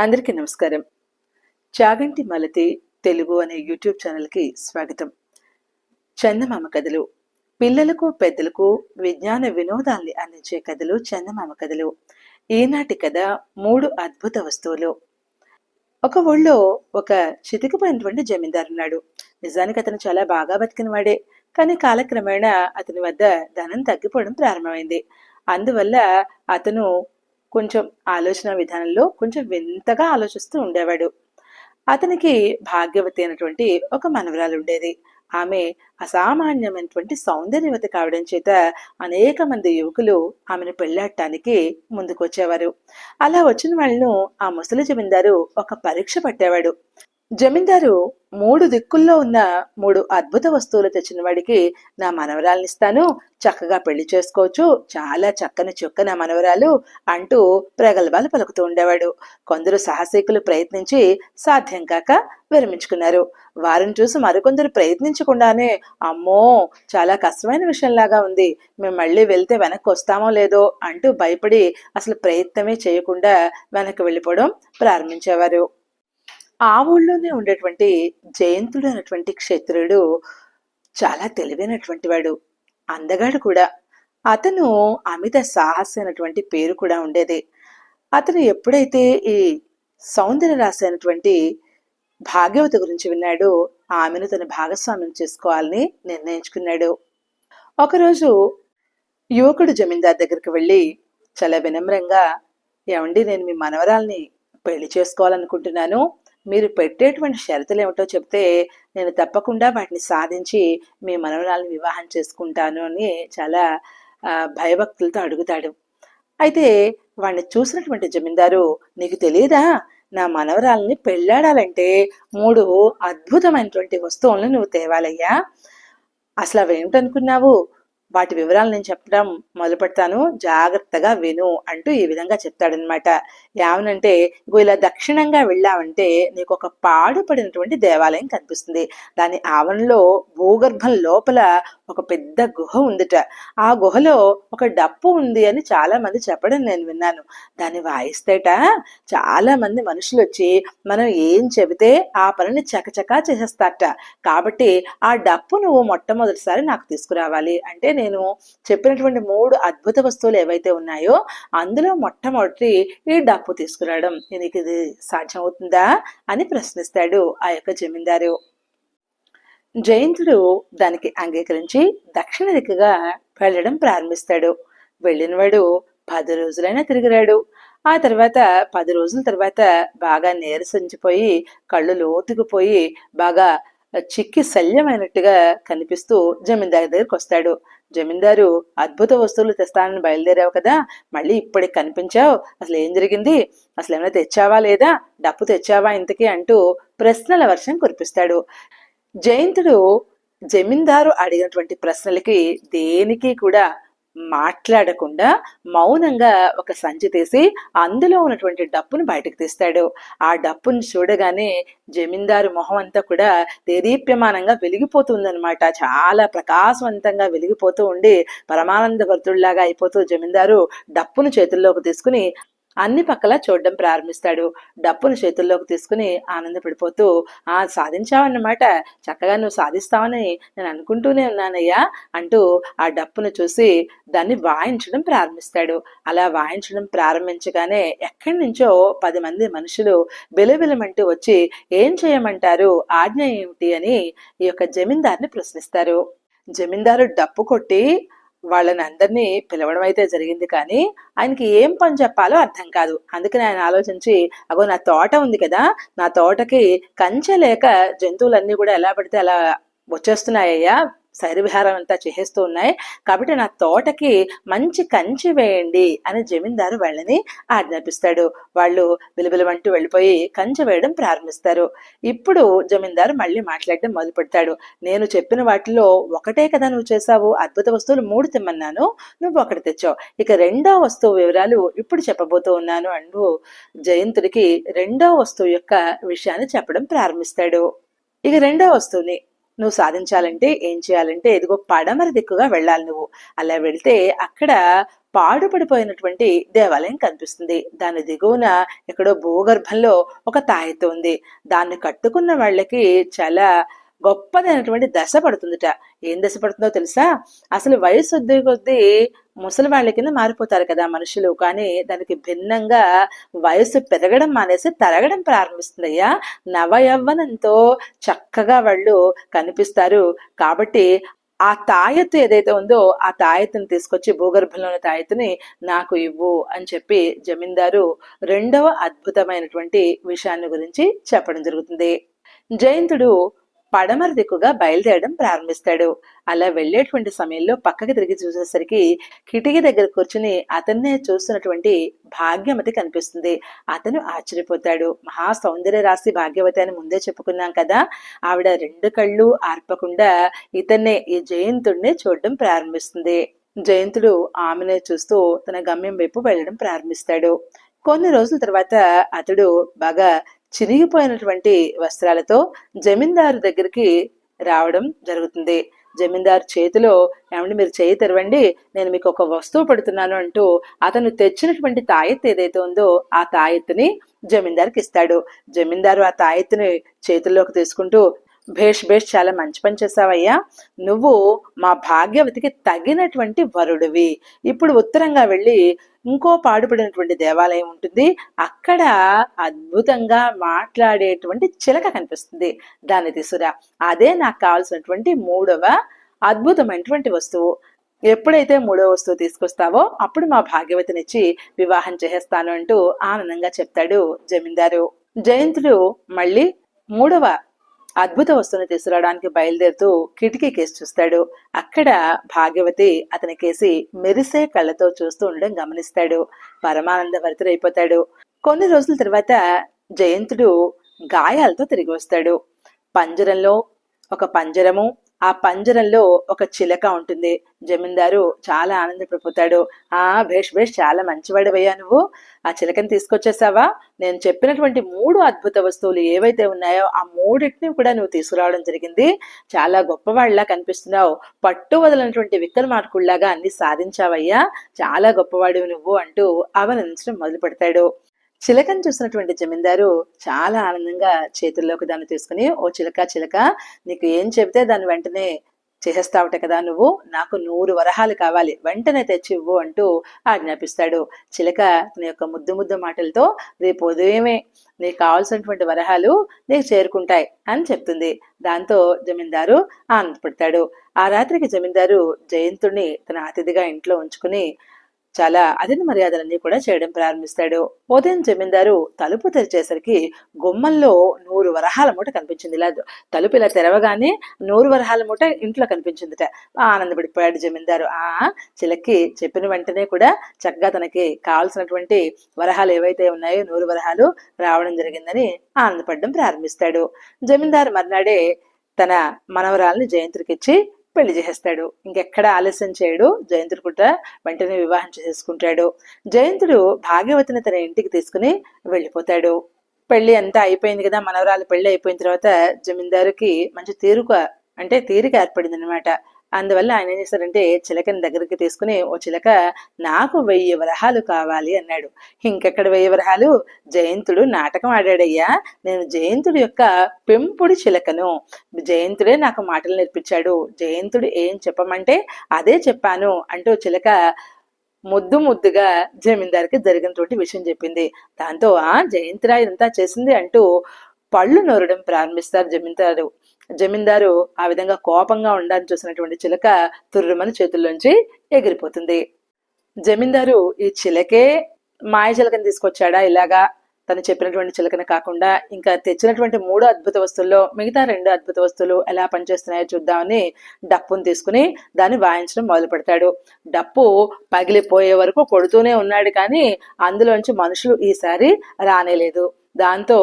అందరికీ నమస్కారం. చాగంటి మలతి తెలుగు అనే యూట్యూబ్ ఛానల్కి స్వాగతం. చందమామ కథలు. పిల్లలకు పెద్దలకు విజ్ఞాన వినోదాల్ని అందించే కథలు చందమామ కథలు. ఈనాటి కథ మూడు అద్భుత వస్తువులు. ఒక ఊళ్ళో ఒక చితికిపోయినటువంటి జమీందారు ఉన్నాడు. నిజానికి అతను చాలా బాగా బతికినవాడే కానీ కాలక్రమేణా అతని వద్ద ధనం తగ్గిపోవడం ప్రారంభమైంది. అందువల్ల అతను కొంచెం ఆలోచన విధానంలో కొంచెం వింతగా ఆలోచిస్తూ ఉండేవాడు. అతనికి భాగ్యవతి అయినటువంటి ఒక మనవరాలు ఉండేది. ఆమె అసామాన్యమైనటువంటి సౌందర్యవతి కావడం చేత అనేక మంది యువకులు ఆమెను పెళ్ళాడటానికి ముందుకొచ్చేవారు. అలా వచ్చిన వాళ్ళను ఆ ముసలి జమీందారు ఒక పరీక్ష పట్టేవాడు. జమీందారు మూడు దిక్కుల్లో ఉన్న మూడు అద్భుత వస్తువులు తెచ్చిన వాడికి నా మనవరాల్ని ఇస్తాను చక్కగా పెళ్ళి చేసుకోవచ్చు. చాలా చక్కని చొక్క నా మనవరాలు అంటూ ప్రగల్భాలు పలుకుతూ ఉండేవాడు. కొందరు సాహసికులు ప్రయత్నించి సాధ్యం కాక విరమించుకున్నారు. వారిని చూసి మరికొందరు ప్రయత్నించకుండానే అమ్మో చాలా కష్టమైన విషయంలాగా ఉంది. మేము మళ్ళీ వెళ్తే వెనక్కి వస్తామో లేదో అంటూ భయపడి అసలు ప్రయత్నమే చేయకుండా వెనక్కి వెళ్ళిపోవడం ప్రారంభించేవారు. ఆ ఊళ్ళోనే ఉండేటువంటి జయంతుడు అనేటువంటి క్షత్రుడు చాలా తెలివైనటువంటి వాడు. అందగాడు కూడా. అతను అమిత సాహస్ అయినటువంటి పేరు కూడా ఉండేది. అతను ఎప్పుడైతే ఈ సౌందర్య రాశి అయినటువంటి భాగ్యవతి గురించి విన్నాడో ఆమెను తన భాగస్వామ్యం చేసుకోవాలని నిర్ణయించుకున్నాడు. ఒకరోజు యువకుడు జమీందార్ దగ్గరికి వెళ్ళి చాలా వినమ్రంగా ఏమండి నేను మీ మనవరాల్ని పెళ్ళి చేసుకోవాలనుకుంటున్నాను. మీరు పెట్టేటువంటి షరతులు ఏమిటో చెప్తే నేను తప్పకుండా వాటిని సాధించి మీ మనవరాలను వివాహం చేసుకుంటాను అని చాలా భయభక్తులతో అడుగుతాడు. అయితే వాడిని చూసినటువంటి జమీందారు నీకు తెలియదా? నా మనవరాలని పెళ్ళాడాలంటే మూడు అద్భుతమైనటువంటి వస్తువులను నువ్వు తేవాలయ్యా. అసలు అవేమిటనుకున్నావు? వాటి వివరాలు నేను చెప్పడం మొదలు పెడతాను. జాగ్రత్తగా విను అంటూ ఈ విధంగా చెప్తాడనమాట ఏమనంటే ఇలా దక్షిణంగా వెళ్ళామంటే నీకు ఒక పాడుపడినటువంటి దేవాలయం కనిపిస్తుంది. దాని ఆవరణలో భూగర్భం లోపల ఒక పెద్ద గుహ ఉందిట. ఆ గుహలో ఒక డప్పు ఉంది అని చాలా మంది చెప్పడం నేను విన్నాను. దాన్ని వాయిస్తేట చాలా మంది మనుషులు వచ్చి మనం ఏం చెబితే ఆ పనిని చకచకా చేసేస్తారట. కాబట్టి ఆ డప్పు నువ్వు మొట్టమొదటిసారి నాకు తీసుకురావాలి. అంటే నేను చెప్పినటువంటి మూడు అద్భుత వస్తువులు ఏవైతే ఉన్నాయో అందులో మొట్టమొదటి ఈ డప్పు తీసుకురావడం. నీకు ఇది సాధ్యం అవుతుందా అని ప్రశ్నిస్తాడు ఆ యొక్క జమీందారు. జయంతుడు దానికి అంగీకరించి దక్షిణ దిక్కుగా వెళ్ళడం ప్రారంభిస్తాడు. వెళ్ళినవాడు పది రోజులైనా తిరిగిరాడు. ఆ తర్వాత పది రోజుల తర్వాత బాగా నీరసించిపోయి కళ్ళు లోతుకుపోయి బాగా చిక్కి శల్యమైనట్టుగా కనిపిస్తూ జమీందారు దగ్గరికి వస్తాడు. జమీందారు అద్భుత వస్తువులు తెస్తానని బయలుదేరావు కదా మళ్ళీ ఇప్పటికి కనిపించావు. అసలు ఏం జరిగింది? అసలు ఏమైనా తెచ్చావా లేదా? డప్పు తెచ్చావా ఇంతకీ? అంటూ ప్రశ్నల వర్షం కురిపిస్తాడు. జయంతుడు జమీందారు అడిగినటువంటి ప్రశ్నలకి దేనికి కూడా మాట్లాడకుండా మౌనంగా ఒక సంచి తీసి అందులో ఉన్నటువంటి డప్పును బయటకు తీస్తాడు. ఆ డప్పును చూడగానే జమీందారు మొహం అంతా కూడా దేదీప్యమానంగా వెలిగిపోతుందనమాట చాలా ప్రకాశవంతంగా వెలిగిపోతూ ఉండి పరమానంద భర్తుడిలాగా అయిపోతూ జమీందారు డప్పును చేతుల్లోకి తీసుకుని అన్ని పక్కల చూడడం ప్రారంభిస్తాడు. డప్పును చేతుల్లోకి తీసుకుని ఆనందపడిపోతూ ఆ సాధించావన్నమాట. చక్కగా నువ్వు సాధిస్తావని నేను అనుకుంటూనే ఉన్నానయ్యా అంటూ ఆ డప్పును చూసి దాన్ని వాయించడం ప్రారంభిస్తాడు. అలా వాయించడం ప్రారంభించగానే ఎక్కడి నుంచో పది మంది మనుషులు బిలబిలమంటూ వచ్చి ఏం చేయమంటారు? ఆజ్ఞ ఏమిటి? అని ఈ యొక్క జమీందార్ని ప్రశ్నిస్తారు. జమీందారు డప్పు కొట్టి వాళ్ళని అందరినీ పిలవడం అయితే జరిగింది. కానీ ఆయనకి ఏం పని చెప్పాలో అర్థం కాదు. అందుకని ఆయన ఆలోచించి అగో నా తోట ఉంది కదా. నా తోటకి కంచె లేక జంతువులన్నీ కూడా ఎలా పడితే అలా వచ్చేస్తున్నాయ్యా. శైరవిహారం అంతా చేసేస్తూ ఉన్నాయి. కాబట్టి నా తోటకి మంచి కంచి వేయండి అని జమీందారు వాళ్ళని ఆజ్ఞాపిస్తాడు. వాళ్ళు విలువిలమంటూ వెళ్ళిపోయి కంచె వేయడం ప్రారంభిస్తారు. ఇప్పుడు జమీందారు మళ్ళీ మాట్లాడడం మొదలు పెడతాడు నేను చెప్పిన వాటిలో ఒకటే కదా నువ్వు చేసావు అద్భుత వస్తువులు మూడు తెమ్మన్నాను. నువ్వు ఒకటి తెచ్చావు. ఇక రెండో వస్తువు వివరాలు ఇప్పుడు చెప్పబోతూ ఉన్నాను అంటూ జయంతుడికి రెండో వస్తువు యొక్క విషయాన్ని చెప్పడం ప్రారంభిస్తాడు. ఇక రెండో వస్తువుని నువ్వు సాధించాలంటే ఏం చేయాలంటే ఇదిగో పడమర దిక్కుగా వెళ్ళాలి నువ్వు. అలా వెళ్తే అక్కడ పాడుపడిపోయినటువంటి దేవాలయం కనిపిస్తుంది. దాని దిగువన ఎక్కడో భూగర్భంలో ఒక తాయెత్తు ఉంది. దాన్ని కట్టుకున్న వాళ్ళకి చాలా గొప్పదైనటువంటి దశ పడుతుందిట. ఏం దశ పడుతుందో తెలుసా? అసలు వయసు వద్దే కొద్దీ ముసలి వాళ్ళ కింద మారిపోతారు కదా మనుషులు. కానీ దానికి భిన్నంగా వయసు పెరగడం మానేసి తరగడం ప్రారంభిస్తుందయ్యా. నవయవ్వనంతో చక్కగా వాళ్ళు కనిపిస్తారు. కాబట్టి ఆ తాయెత్తు ఏదైతే ఉందో ఆ తాయెత్తుని తీసుకొచ్చి భూగర్భంలోని తాయెత్తుని నాకు ఇవ్వు అని చెప్పి జమీందారు రెండవ అద్భుతమైనటువంటి విషయాన్ని గురించి చెప్పడం జరుగుతుంది. జయంతుడు పడమర దిక్కుగా బయలుదేరడం ప్రారంభిస్తాడు. అలా వెళ్ళేటువంటి సమయంలో పక్కకి తిరిగి చూసేసరికి కిటికీ దగ్గర కూర్చుని అతన్నే చూస్తున్నటువంటి భాగ్యవతి కనిపిస్తుంది. అతను ఆశ్చర్యపోతాడు. మహా సౌందర్య రాశి భాగ్యవతి అని ముందే చెప్పుకున్నాం కదా! ఆవిడ రెండు కళ్ళు ఆర్పకుండా ఇతన్నే ఈ జయంతుడిని చూడడం ప్రారంభిస్తుంది. జయంతుడు ఆమెనే చూస్తూ తన గమ్యం వైపు వెళ్ళడం ప్రారంభిస్తాడు. కొన్ని రోజుల తర్వాత అతడు బాగా చిరిగిపోయినటువంటి వస్త్రాలతో జమీందారు దగ్గరికి రావడం జరుగుతుంది. జమీందారు చేతిలో ఏమండి మీరు చేయి తెరవండి నేను మీకు ఒక వస్తువు పెడుతున్నాను అంటూ అతను తెచ్చినటువంటి తాయెత్తు ఏదైతే ఉందో ఆ తాయెత్తుని జమీందారుకి ఇస్తాడు. జమీందారు ఆ తాయెత్తుని చేతుల్లోకి తీసుకుంటూ భేష్ భేష్ చాలా మంచి పని చేసావయ్యా నువ్వు మా భాగ్యవతికి తగినటువంటి వరుడివి. ఇప్పుడు ఉత్తరంగా వెళ్ళి ఇంకో పాడుపడినటువంటి దేవాలయం ఉంటుంది. అక్కడ అద్భుతంగా మాట్లాడేటువంటి చిలక కనిపిస్తుంది. దాని తీసురా. అదే నాకు కావాల్సినటువంటి మూడవ అద్భుతమైనటువంటి వస్తువు. ఎప్పుడైతే మూడవ వస్తువు తీసుకొస్తావో అప్పుడు మా భాగ్యవతినిచ్చి వివాహం చేసేస్తాను అంటూ ఆనందంగా చెప్తాడు జమీందారు. జయంతుడు మళ్ళీ మూడవ అద్భుత వస్తువుని తీసుకురావడానికి బయలుదేరుతూ కిటికీ కేసి చూస్తాడు. అక్కడ భాగ్యవతి అతని కేసి మెరిసే కళ్ళతో చూస్తూ ఉండడం గమనిస్తాడు. పరమానంద భరితుడైపోతాడు కొన్ని రోజుల తర్వాత జయంతుడు గాయాలతో తిరిగి వస్తాడు. పంజరంలో ఒక పంజరము ఆ పంజరంలో ఒక చిలక ఉంటుంది. జమీందారు చాలా ఆనందపడిపోతాడు. ఆ భేష్ భేష్ చాలా మంచివాడివయ్యా నువ్వు. ఆ చిలకని తీసుకొచ్చేసావా? నేను చెప్పినటువంటి మూడు అద్భుత వస్తువులు ఏవైతే ఉన్నాయో ఆ మూడింటిని కూడా నువ్వు తీసుకురావడం జరిగింది. చాలా గొప్పవాళ్ళలా కనిపిస్తున్నావు. పట్టు వదలనటువంటి విక్రమార్కుల్లాగా అన్ని సాధించావయ్యా. చాలా గొప్పవాడివి నువ్వు అంటూ అవలంచడం మొదలు పెడతాడు చిలకని చూసినటువంటి జమీందారు చాలా ఆనందంగా చేతుల్లోకి దాన్ని తీసుకుని ఓ చిలక చిలక నీకు ఏం చెబితే దాన్ని వెంటనే చేసేస్తావుట కదా నువ్వు? నాకు నూరు వరహాలు కావాలి వెంటనే తెచ్చి ఇవ్వు అంటూ ఆజ్ఞాపిస్తాడు. చిలక తన యొక్క ముద్దు ముద్దు మాటలతో రేపు ఉదయమే నీకు కావాల్సినటువంటి వరహాలు నీకు చేరుకుంటాయి అని చెప్తుంది. దాంతో జమీందారు ఆనందపడతాడు. ఆ రాత్రికి జమీందారు జయంతుణ్ణి తన అతిథిగా ఇంట్లో ఉంచుకుని చాలా అతిథి మర్యాదలన్నీ కూడా చేయడం ప్రారంభిస్తాడు. ఉదయం జమీందారు తలుపు తెరిచేసరికి గుమ్మంలో నూరు వరహాల మూట కనిపించింది. ఇలా తలుపు ఇలా తెరవగానే నూరు వరహాల మూట ఇంట్లో కనిపించిందిట. ఆనందపడిపోయాడు జమీందారు. ఆ చిలక్కి చెప్పిన వెంటనే కూడా చక్కగా తనకి కావాల్సినటువంటి వరహాలు ఏవైతే ఉన్నాయో నూరు వరహాలు రావడం జరిగిందని ఆనందపడడం ప్రారంభిస్తాడు. జమీందారు మర్నాడే తన మనవరాల్ని జయంతుడికిచ్చి పెళ్ళి చేసేస్తాడు. ఇంకెక్కడ ఆలస్యం చేయడు. జయంతుడు కూడా వెంటనే వివాహం చేసుకుంటాడు జయంతుడు భాగ్యవతిని తన ఇంటికి తీసుకుని వెళ్ళిపోతాడు. పెళ్ళి అంతా అయిపోయింది కదా మనవరాలు పెళ్ళి అయిపోయిన తర్వాత జమీందారుకి మంచి తీరుక అంటే తీరిక ఏర్పడింది అనమాట అందువల్ల ఆయన ఏం చేశారంటే చిలకని దగ్గరికి తీసుకుని ఓ చిలక నాకు వెయ్యి వరహాలు కావాలి అన్నాడు. ఇంకెక్కడ వెయ్యి వరహాలు? జయంతుడు నాటకం ఆడాడయ్యా. నేను జయంతుడి యొక్క పెంపుడు చిలకను. జయంతుడే నాకు మాటలు నేర్పించాడు. జయంతుడు ఏం చెప్పమంటే అదే చెప్పాను అంటూ చిలక ముద్దు ముద్దుగా జమీందారికి జరిగినటువంటి విషయం చెప్పింది. దాంతో ఆ జయంతిరా ఇదంతా చేసింది అంటూ పళ్ళు నొరడం ప్రారంభిస్తారు జమీందారు. జమీందారు ఆ విధంగా కోపంగా ఉండాలని చూసినటువంటి చిలక తుర్రుమని చేతుల్లోంచి ఎగిరిపోతుంది. జమీందారు ఈ చిలకే మాయ చిలకని తీసుకొచ్చాడా? ఇలాగా తను చెప్పినటువంటి చిలకన కాకుండా ఇంకా తెచ్చినటువంటి మూడు అద్భుత వస్తువుల్లో మిగతా రెండు అద్భుత వస్తువులు ఎలా పనిచేస్తున్నాయో చూద్దామని డప్పును తీసుకుని దాన్ని వాయించడం మొదలు పెడతాడు. డప్పు పగిలిపోయే వరకు కొడుతూనే ఉన్నాడు కానీ అందులోంచి మనుషులు ఈసారి రానేలేదు. దాంతో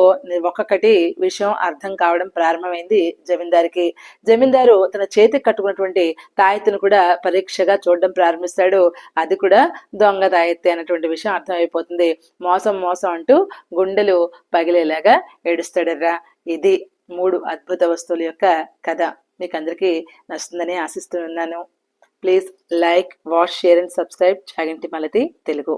ఒక్కొక్కటి విషయం అర్థం కావడం ప్రారంభమైంది జమీందారికి. జమీందారు తన చేతికి కట్టుకున్నటువంటి తాయెత్తును కూడా పరీక్షగా చూడడం ప్రారంభిస్తాడు. అది కూడా దొంగ తాయెత్తి అన్నటువంటి విషయం అర్థమైపోతుంది. మోసం మోసం అంటూ గుండెలు పగిలేలాగా ఏడుస్తాడర్రా. ఇది మూడు అద్భుత వస్తువుల యొక్క కథ. మీకు అందరికీ నచ్చుతుందని ఆశిస్తున్నాను. Please like watch share and subscribe. Chaganti Malathi Telugu.